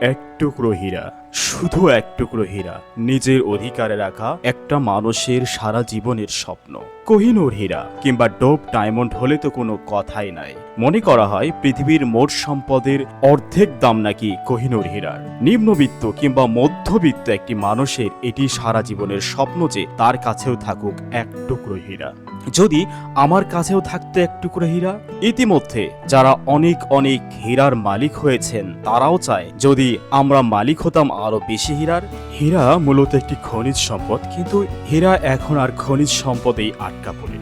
এক টুকরো হীরা। শুধু এক টুকরো হীরা, নিজের অধিকারে রাখা একটা মানুষের সারা জীবনের স্বপ্ন। কোহিনুর হীরা, কিংবা ডোপ ডায়মন্ড হলে তো কোনো কথাই নাই। মনে করা হয় পৃথিবীর মোট সম্পদের অর্ধেক দাম নাকি কোহিনুর হীরার। নিম্নবিত্ত কিংবা মধ্যবিত্ত একটি মানুষের এটি সারা জীবনের স্বপ্ন যে তার কাছেও থাকুক এক টুকরো হীরা। যদি আমার কাছেও থাকতো এক টুকরো হীরা? ইতিমধ্যে যারা অনেক অনেক হীরার মালিক হয়েছেন, তারাও চায় যদি আমরা মালিক হতাম আরও বেশি হীরার। হীরা মূলত একটি খনিজ সম্পদ, কিন্তু হীরা এখন আর খনিজ সম্পদেই আটকা পড়েনি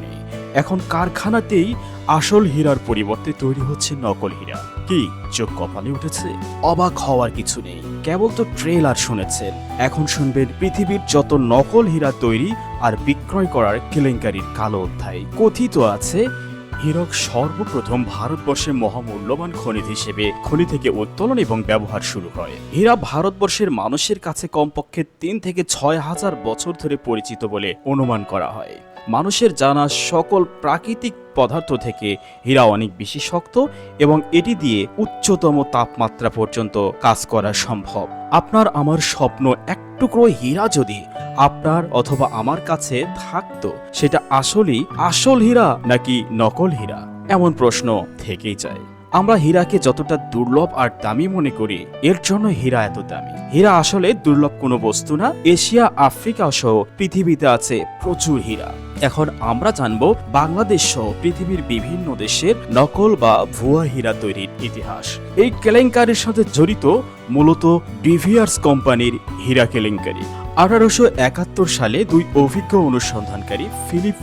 এখন কারখানাতেই আসল হীরার পরিবর্তে তৈরি হচ্ছে নকল হীরা। কি, চোখ কপালে উঠেছে? অবাক হওয়ার কিছু নেই। কেবল তো ট্রেলার শুনেছেন। এখন শুনবেন পৃথিবীর যত নকল হীরা তৈরি আর বিক্রয় করার কেলেঙ্কারির কালো অধ্যায়। কথিত আছে, হীরক সর্বপ্রথম ভারতবর্ষে মহামূল্যবান খনিজ হিসেবে খনি থেকে উত্তোলন এবং ব্যবহার শুরু হয়। হীরা ভারতবর্ষের মানুষের কাছে কমপক্ষে তিন থেকে ছয় হাজার বছর ধরে পরিচিত বলে অনুমান করা হয়। মানুষের জানা সকল প্রাকৃতিক পদার্থ থেকে হীরা অনেক বেশি শক্ত এবং এটি দিয়ে উচ্চতম তাপমাত্রা পর্যন্ত কাজ করা সম্ভব। আপনার আমার স্বপ্ন এক টুকরো হীরা যদি আপনার অথবা আমার কাছে থাকতো, সেটা আসলেই আসল হীরা নাকি নকল হীরা? এমন প্রশ্ন থেকেই যায়। আমরা হীরাকে যতটা দুর্লভ আর দামি মনে করি, এর জন্য হীরা এত দামি। হীরা আসলে দুর্লভ কোনো বস্তু না। এশিয়া, আফ্রিকা সহ পৃথিবীতে আছে প্রচুর হীরা। এখন আমরা জানব বাংলাদেশ সহ পৃথিবীর বিভিন্ন দেশের নকল বা ভুয়া হীরা তৈরির ইতিহাস। এই কেলেঙ্কারির সাথে জড়িত মূলত ডিভিয়ার্স কোম্পানির হীরা কেলেঙ্কারি। আঠারোশো একাত্তর সালে দুই অভিজ্ঞ অনুসন্ধানকারী ফিলিপ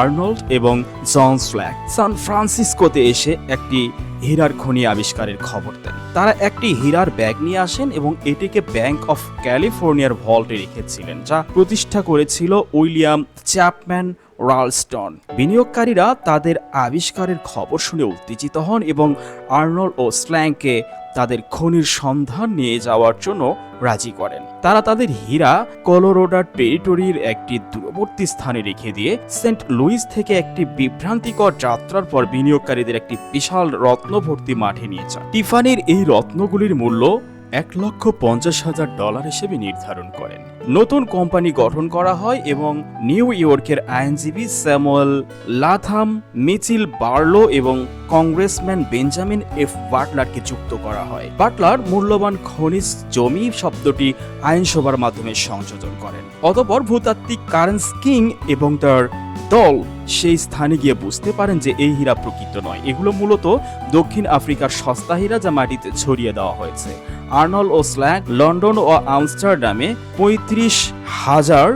আর্নল্ড এবং জন স্ল্যাক সান ফ্রান্সিসকোতে এসে একটি হীরার খনি আবিষ্কারের খবর দেন। তারা একটি হীরার ব্যাগ নিয়ে আসেন এবং এটিকে ব্যাংক অফ ক্যালিফোর্নিয়ার ভল্টে রেখেছিলেন, যা প্রতিষ্ঠা করেছিল উইলিয়াম চ্যাপম্যান রালস্টন। বিনিয়োগকারীরা তাদের আবিষ্কারের খবর শুনে উত্তেজিত হন এবং আর্নল্ড ও স্ল্যাংকে তাদের খনির সন্ধান নিয়ে যাওয়ার জন্য রাজি করেন। তারা তাদের হীরা কলোরোডার টেরিটরির একটি দূরবর্তী স্থানে রেখে দিয়ে সেন্ট লুইস থেকে একটি বিভ্রান্তিকর যাত্রার পর বিনিয়োগকারীদের একটি বিশাল রত্নভর্তি মাঠে নিয়ে যান। টিফানির এই রত্নগুলির মূল্য এক লক্ষ পঞ্চাশ হাজার ডলার হিসেবে নির্ধারণ করেন। নতুন কোম্পানি গঠন করা হয় এবং নিউ ইয়র্কের আইনজীবী স্যামুয়েল লাথাম, মিচিল বার্লো এবং কংগ্রেসম্যান বেঞ্জামিন এফ বাটলারকে যুক্ত করা হয়। বাটলার মূল্যবান খনিজ জমি শব্দটি আইনসভার মাধ্যমে সংযোজন করেন। অতপর ভূতাত্ত্বিক কারেন্স কিং এবং তার দল সেই স্থানে গিয়ে বুঝতে পারেন যে এই হীরা প্রকৃত নয়। এগুলো মূলত দক্ষিণ আফ্রিকার সস্তা হীরা যা মাটিতে ছড়িয়ে দেওয়া হয়েছে। আর্নল ও স্ল্যাগ লন্ডন ও আমস্টারডামে পঁয়ত্রিশ হাজার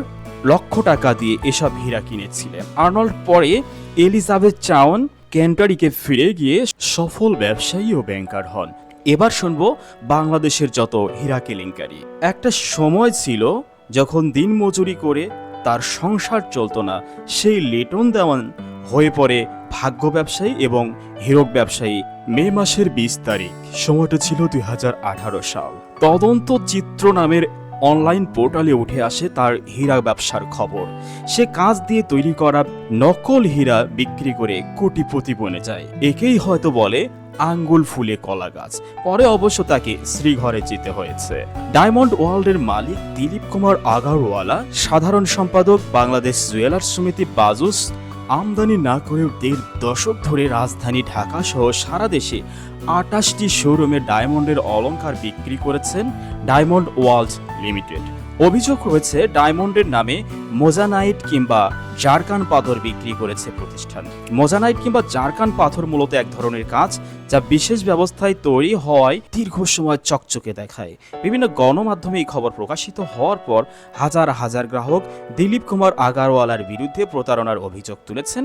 লক্ষ টাকা দিয়ে এসব হীরা কিনেছিলেন। আর্নল্ড পরে এলিজাবেথ চাউন ক্যান্টারিকে ফিরে গিয়ে সফল ব্যবসায়ী ও ব্যাংকার হন। এবার শুনব বাংলাদেশের যত হীরা কেলেঙ্কারি। একটা সময় ছিল যখন দিন মজুরি করে তার সংসার চলতো না। সেই লিটন দেওয়ান হয়ে পড়ে ভাগ্য ব্যবসায়ী এবং হীরক ব্যবসায়ী মে মাসের বিশ তারিখ। সময়টা ছিল দুই হাজার আঠারো সাল। তদন্ত চিত্র নামের অনলাইন পোর্টালে উঠে আসে তার হীরা ব্যবসার খবর। সে কাজ দিয়ে তৈরি করা নকল হীরা বিক্রি করে কোটিপতি বনে যায়। একেই হয়তো বলে আঙ্গুল ফুলে কলা গাছ। পরে অবশ্য তাকে শ্রীঘরে যেতে হয়েছে। ডায়মন্ড ওয়ার্ল্ডের মালিক দিলীপ কুমার আগারওয়ালা, সাধারণ সম্পাদক বাংলাদেশ জুয়েলার্স সমিতি বাজুস, আমদানি না করেও দেড় দশক ধরে রাজধানী ঢাকা সহ সারা দেশে আটাশটি শোরুমে ডায়মন্ডের অলংকার বিক্রি করেছেন ডায়মন্ড ওয়ার্ল্ড লিমিটেড। অভিযোগ রয়েছে, ডায়মন্ডের নামে মোজানাইট কিংবা জারকান পাথর বিক্রি করেছে প্রতিষ্ঠান। মোজানাইট কিংবা জারকান পাথর মূলত এক ধরনের কাজ যা বিশেষ ব্যবস্থায় তৈরি হওয়ায় দীর্ঘ সময় চকচকে দেখায়। বিভিন্ন গণমাধ্যমে এই খবর প্রকাশিত হওয়ার পর হাজার হাজার গ্রাহক দিলীপ কুমার আগারওয়ালার বিরুদ্ধে প্রতারণার অভিযোগ তুলেছেন।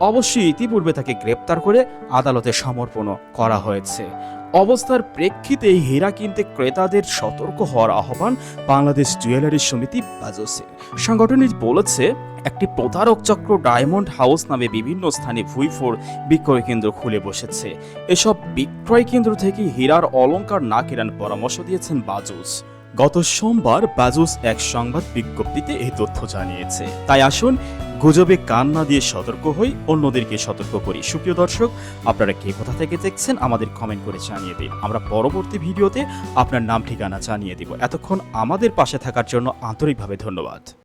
অবশ্যই ইতিপূর্বে তাকে গ্রেপ্তার করে আদালতে সমর্পণ করা হয়েছে। অবস্থার প্রেক্ষিতে হীরা কিনতে ক্রেতাদের সতর্ক হওয়ার আহ্বান বাংলাদেশ জুয়েলারি সমিতি বাজসের। সংগঠনটি বলেছে, একটি প্রতারক চক্র ডায়মন্ড হাউস নামে বিভিন্ন স্থানে ভুইফোর বিক্রয় কেন্দ্র খুলে বসেছে। এসব বিক্রয় কেন্দ্র থেকে হীরার অলংকার না কেনার পরামর্শ দিয়েছেন বাজুস। গত সোমবার বাজুস এক সংবাদ বিজ্ঞপ্তিতে এই তথ্য জানিয়েছে। তাই আসুন, গুজবে কান না দিয়ে সতর্ক হই, অন্যদেরকে সতর্ক করি। সুপ্রিয় দর্শক, আপনারা কে কোথা থেকে দেখছেন আমাদের কমেন্ট করে জানিয়ে দিন। আমরা পরবর্তী ভিডিওতে আপনার নাম, ঠিকানা জানিয়ে দিব। এতক্ষণ আমাদের পাশে থাকার জন্য আন্তরিকভাবে ধন্যবাদ।